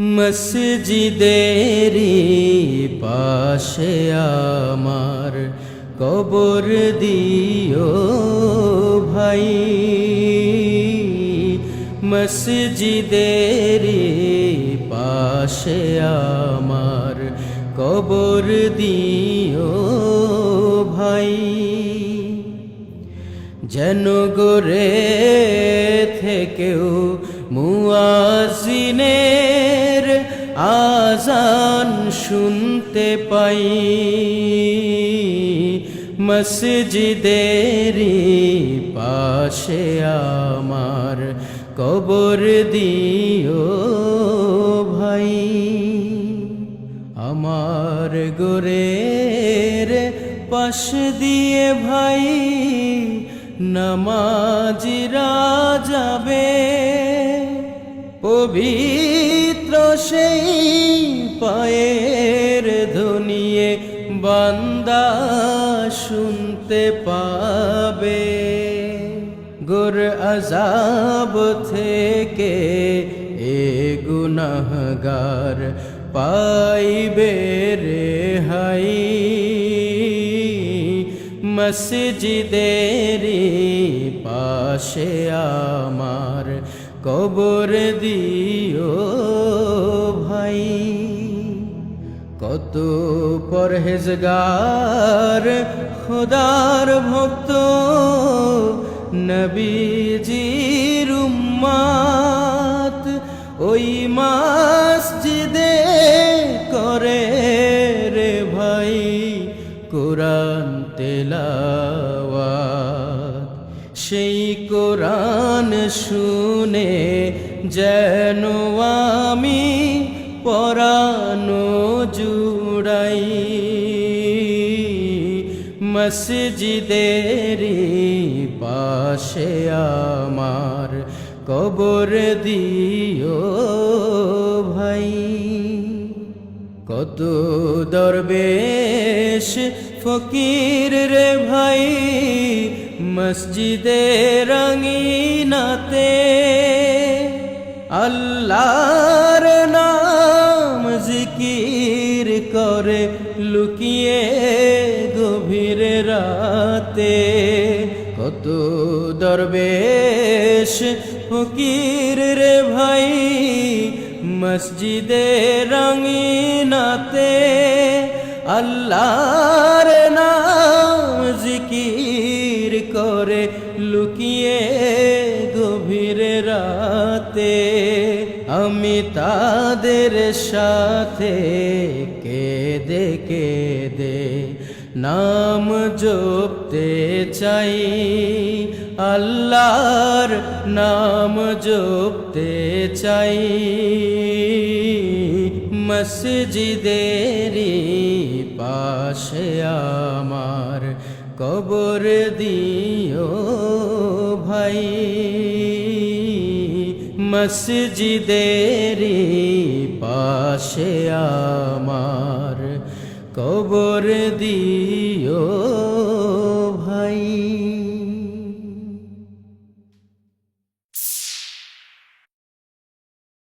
মসজিদেরি পাশে আমার কবর দিও ভাই। মসজিদেরি পাশে আমার কবর দিও ভাই। যেন গোরে থেকেও মুয়াজিনের আজান শুনতে পাই। মসজিদেরি পাশে আমার কবর দিও ভাই। আমার গোরের পাশ দিয়ে ভাই নামাজিরা যাবে পবিত্র সেই পায়ের ধনিয়ে বান্দা শুনতে পাবে। গুর আজাব থেকে এ গুনাহগার পাইবে রেহাই। মসজিদেরি পাশে আমার কবর দিও ভাই। কত পরহেজগার, খোদার ভক্ত, নবীজির উম্মাত ওই মসজিদে করে রে ভাই। কোরআন তেলাওয়াত। সেই কোরআন শুনে যেন আমি পরানো জুড়াই। মসজিদেরি পাশে আমার কবর দিও ভাই। কত দরবেশ ফকির রে ভাই, মসজিদে রঙিনাতে। আল্লাহর নাম জিকির করে লুকিয়ে গভীর রাতে। কত দরবেশ ফকির রে ভাই, মসজিদে রঙিনাতে। আল্লাহর নাম জিকির করে লুকিয়ে গভীর রাতে, আমি তাদের সাথে কেঁদে কেঁদে নাম জপতে চাই। আল্লাহর নাম জপতে চাই। মসজিদেরি পাশে আমার কবর দিও ভাই। মসজিদেরি পাশে আমার কবর দিও